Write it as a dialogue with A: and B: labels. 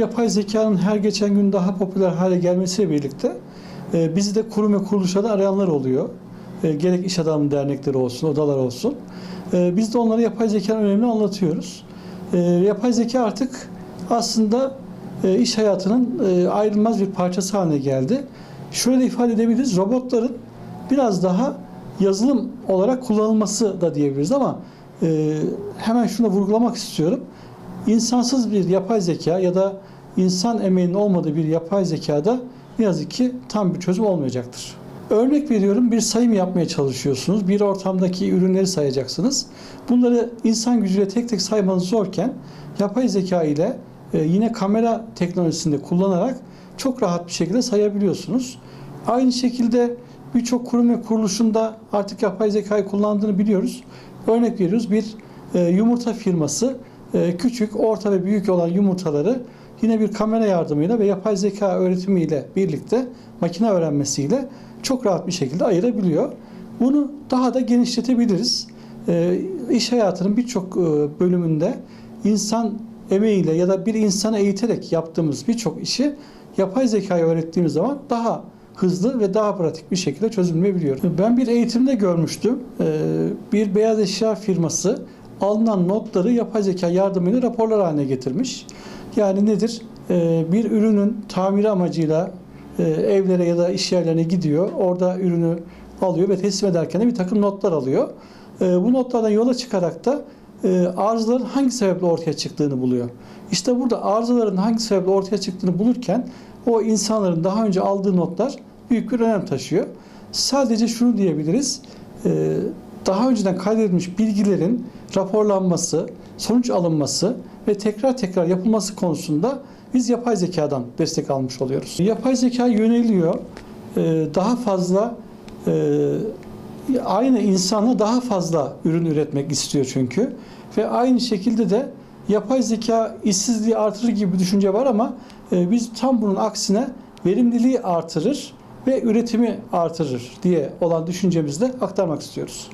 A: Yapay zekanın her geçen gün daha popüler hale gelmesiyle birlikte e, bizi de kurum ve kuruluşlarda arayanlar oluyor. E, gerek iş adamı dernekleri olsun, odalar olsun. E, biz de onlara yapay zekanın önemini anlatıyoruz. E, yapay zeka artık aslında e, iş hayatının e, ayrılmaz bir parçası haline geldi. Şöyle de ifade edebiliriz, robotların biraz daha yazılım olarak kullanılması da diyebiliriz ama e, hemen şunu vurgulamak istiyorum. İnsansız bir yapay zeka ya da insan emeğinin olmadığı bir yapay zekada ne yazık ki tam bir çözüm olmayacaktır. Örnek veriyorum bir sayım yapmaya çalışıyorsunuz. Bir ortamdaki ürünleri sayacaksınız. Bunları insan gücüyle tek tek saymanız zorken yapay zeka ile e, yine kamera teknolojisini de kullanarak çok rahat bir şekilde sayabiliyorsunuz. Aynı şekilde birçok kurum ve kuruluşunda artık yapay zekayı kullandığını biliyoruz. Örnek veriyoruz bir e, yumurta firması e, küçük, orta ve büyük olan yumurtaları yine bir kamera yardımıyla ve yapay zeka öğretimiyle birlikte makine öğrenmesiyle çok rahat bir şekilde ayırabiliyor. Bunu daha da genişletebiliriz. E, iş hayatının birçok e, bölümünde insan emeğiyle ya da bir insanı eğiterek yaptığımız birçok işi yapay zekayı öğrettiğimiz zaman daha hızlı ve daha pratik bir şekilde çözülmeyebiliyor. Ben bir eğitimde görmüştüm. Ee, Bir beyaz eşya firması alınan notları yapay zeka yardımıyla raporlar haline getirmiş. Yani nedir? Ee, Bir ürünün tamiri amacıyla e, evlere ya da iş yerlerine gidiyor. Orada ürünü alıyor ve teslim ederken de bir takım notlar alıyor. Ee, Bu notlardan yola çıkarak da e, arızaların hangi sebeple ortaya çıktığını buluyor. İşte burada arızaların hangi sebeple ortaya çıktığını bulurken o insanların daha önce aldığı notlar büyük bir önem taşıyor. Sadece şunu diyebiliriz. e, Daha önceden kaydedilmiş bilgilerin raporlanması, sonuç alınması ve tekrar tekrar yapılması konusunda biz yapay zekadan destek almış oluyoruz. Yapay zeka yöneliyor. e, Daha fazla e, aynı insana daha fazla ürün üretmek istiyor çünkü. Ve aynı şekilde de yapay zeka işsizliği artırır gibi bir düşünce var ama e, biz tam bunun aksine verimliliği artırır ve üretimi artırır diye olan düşüncemizle aktarmak istiyoruz.